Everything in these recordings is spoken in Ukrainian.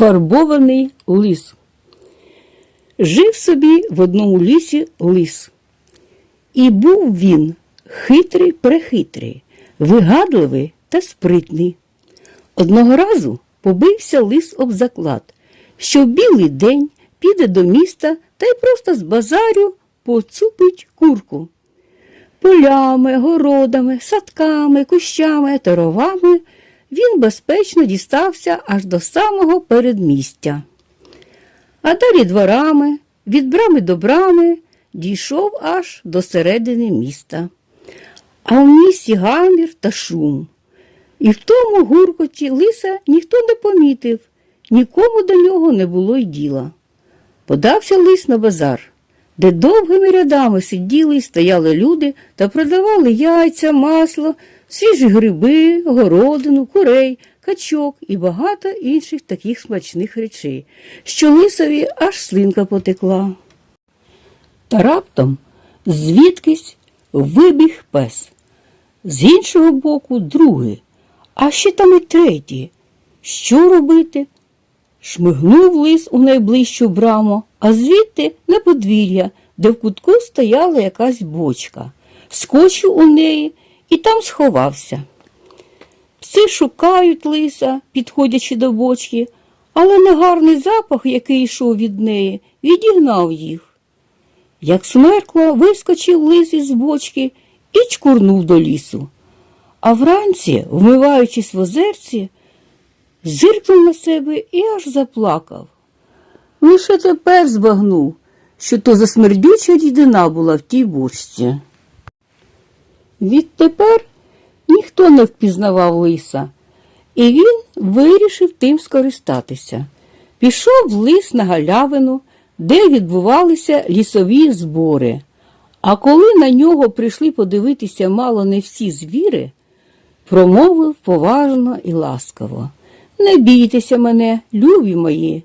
Фарбований лис. Жив собі в одному лісі лис. І був він хитрий прехитрий, вигадливий та спритний. Одного разу побився лис об заклад, що в білий день піде до міста та й просто з базарю поцупить курку. Полями, городами, садками, кущами та ровами він безпечно дістався аж до самого передмістя. А далі дворами, від брами до брами, дійшов аж до середини міста. А в місті гамір та шум. І в тому гуркоті лиса ніхто не помітив, нікому до нього не було й діла. Подався лис на базар, де довгими рядами сиділи й стояли люди та продавали яйця, масло, свіжі гриби, городину, курей, качок і багато інших таких смачних речей, що лисові аж слинка потекла. Та раптом звідкись вибіг пес. З іншого боку другий, а ще там і третій. Що робити? Шмигнув лис у найближчу браму, а звідти на подвір'я, де в кутку стояла якась бочка. Скочив у неї і там сховався. Пси шукають лиса, підходячи до бочки, але негарний запах, який йшов від неї, відігнав їх. Як смеркло, вискочив лис із бочки і чкурнув до лісу. А вранці, вмиваючись в озерці, зиркнув на себе і аж заплакав. Лише тепер збагнув, що то засмердюча рідина була в тій бочці. Відтепер ніхто не впізнавав лиса, і він вирішив тим скористатися. Пішов лис на галявину, де відбувалися лісові збори. А коли на нього прийшли подивитися мало не всі звіри, промовив поважно і ласкаво. Не бійтеся мене, любі мої.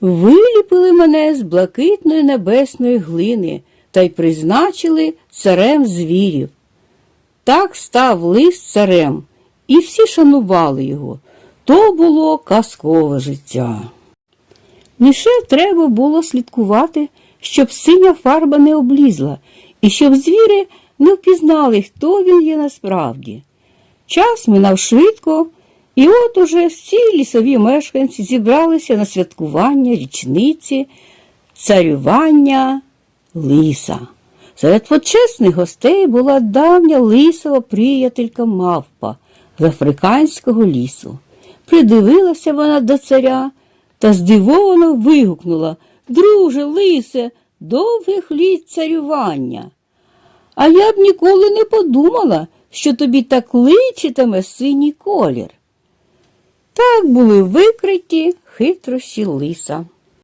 Виліпили мене з блакитної небесної глини та й призначили царем звірів. Так став лис царем, і всі шанували його. То було казкове життя. Лише треба було слідкувати, щоб синя фарба не облізла, і щоб звіри не впізнали, хто він є насправді. Час минав швидко, і от уже всі лісові мешканці зібралися на святкування річниці царювання лиса. Серед почесних гостей була давня лисова приятелька мавпа з африканського лісу. Придивилася вона до царя та здивовано вигукнула Друже, лисе, довгих літ царювання. А я б ніколи не подумала, що тобі так личитиме синій колір. Так були викриті хитрощі лиса.